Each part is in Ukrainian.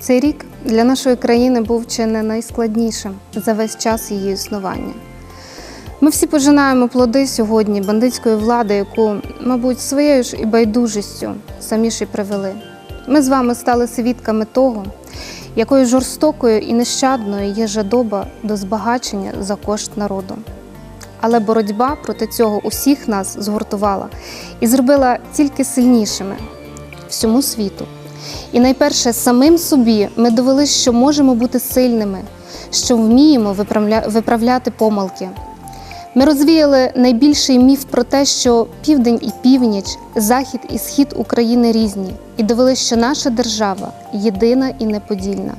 Цей рік для нашої країни був чи не найскладнішим за весь час її існування. Ми всі пожинаємо плоди сьогодні бандитської влади, яку, мабуть, своєю ж і байдужістю самі ж і привели. Ми з вами стали свідками того, якою жорстокою і нещадною є жадоба до збагачення за кошт народу. Але боротьба проти цього усіх нас згуртувала і зробила тільки сильнішими всьому світу. І найперше, самим собі ми довели, що можемо бути сильними, що вміємо виправляти помилки. Ми розвіяли найбільший міф про те, що південь і північ, захід і схід України різні, і довели, що наша держава єдина і неподільна.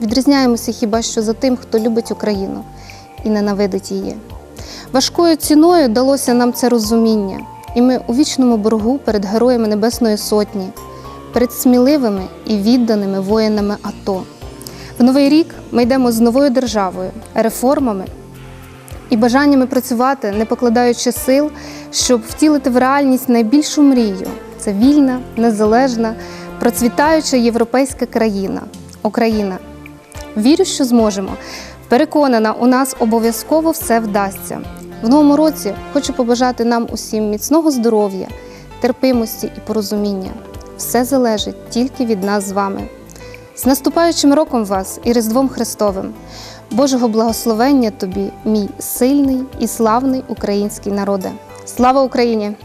Відрізняємося хіба що за тим, хто любить Україну і ненавидить її. Важкою ціною далося нам це розуміння, і ми у вічному боргу перед героями Небесної Сотні, перед сміливими і відданими воїнами АТО. В новий рік ми йдемо з новою державою, реформами і бажаннями працювати, не покладаючи сил, щоб втілити в реальність найбільшу мрію це вільна, незалежна, процвітаюча європейська країна Україна. Вірю, що зможемо. Переконана, у нас обов'язково все вдасться. В новому році хочу побажати нам усім міцного здоров'я, терпимості і порозуміння. Все залежить тільки від нас з вами. З наступаючим роком вас і Різдвом Христовим! Божого благословення тобі, мій сильний і славний український народе! Слава Україні!